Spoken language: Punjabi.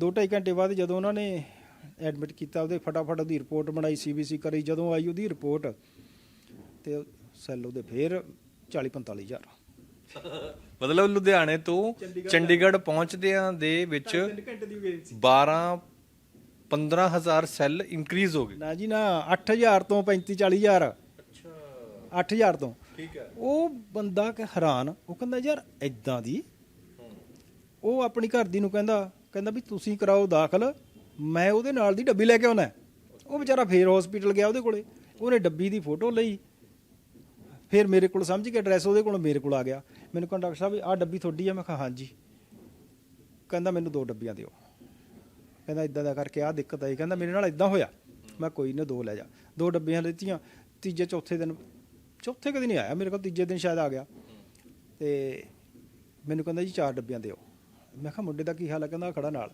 ਦੋ ਢਾਈ ਘੰਟੇ ਬਾਅਦ ਜਦੋਂ ਉਹਨਾਂ ਨੇ ਐਡਮਿਟ ਕੀਤਾ ਉਹਦੇ ਫਟਾਫਟ ਉਹਦੀ ਰਿਪੋਰਟ ਬਣਾਈ ਸੀਬੀਸੀ ਕਰੀ। ਜਦੋਂ ਆਈ ਉਹਦੀ ਰਿਪੋਰਟ ਤੇ ਸੈੱਲ ਉਹਦੇ ਫੇਰ 40 45 ਹਜ਼ਾਰ। ਮਤਲਬ ਲੁਧਿਆਣੇ ਤੋਂ ਚੰਡੀਗੜ੍ਹ ਪਹੁੰਚਦਿਆਂ ਦੇ ਵਿੱਚ 12 15000 ਸੈੱਲ ਇਨਕਰੀਜ਼ ਹੋ ਗਏ। ਨਾ ਜੀ ਨਾ 8000 ਤੋਂ 35 40000 ਅੱਛਾ। 8000 ਤੋਂ। ਠੀਕ ਹੈ। ਉਹ ਬੰਦਾ ਕਿ ਹੈਰਾਨ ਉਹ ਕਹਿੰਦਾ ਯਾਰ ਐਦਾਂ ਦੀ? ਉਹ ਆਪਣੀ ਘਰ ਦੀ ਨੂੰ ਕਹਿੰਦਾ ਕਹਿੰਦਾ ਵੀ ਤੁਸੀਂ ਕਰਾਓ ਦਾਖਲ, ਮੈਂ ਉਹਦੇ ਨਾਲ ਦੀ ਡੱਬੀ ਲੈ ਕੇ ਆਉਣਾ ਉਹ ਵਿਚਾਰਾ ਫੇਰ ਹਸਪੀਟਲ ਗਿਆ ਉਹਦੇ ਕੋਲੇ। ਉਹਨੇ ਡੱਬੀ ਦੀ ਫੋਟੋ ਲਈ। ਫਿਰ ਮੇਰੇ ਕੋਲ ਸਮਝ ਕੇ ਐਡਰੈਸ ਉਹਦੇ ਕੋਲ, ਮੇਰੇ ਕੋਲ ਆ ਗਿਆ। ਮੈਨੂੰ ਕਹਿੰਦਾ, ਡਾਕਟਰ ਸਾਹਿਬ, ਆਹ ਡੱਬੀ ਤੁਹਾਡੀ ਆ ਮੈਂ ਕਿਹਾ, ਹਾਂਜੀ। ਕਹਿੰਦਾ, ਮੈਨੂੰ ਦੋ ਡੱਬੀਆਂ ਦਿਓ। ਕਹਿੰਦਾ ਇਦਾਂ ਦਾ ਕਰਕੇ ਆਹ ਦਿੱਕਤ ਆਈ। ਕਹਿੰਦਾ, ਮੇਰੇ ਨਾਲ ਇਦਾਂ ਹੋਇਆ। ਮੈਂ ਕੋਈ ਨਾ, ਦੋ ਲੈ ਜਾ। ਦੋ ਡੱਬੀਆਂ ਲੈਤੀਆਂ। ਤੀਜੇ, ਚੌਥੇ ਦਿਨ, ਚੌਥੇ ਕਦੀ ਨਹੀਂ ਆਇਆ। ਮੇਰੇ ਕੋਲ ਤੀਜੇ ਦਿਨ ਸ਼ਾਇਦ ਆ ਗਿਆ। ਤੇ ਮੈਨੂੰ ਕਹਿੰਦਾ ਜੀ, ਚਾਰ ਡੱਬੀਆਂ ਦਿਓ। ਮੈਂ ਕਿਹਾ ਮੁੰਡੇ ਦਾ ਕੀ ਹਾਲ ਹੈ ਕਹਿੰਦਾ ਖੜਾ ਨਾਲ।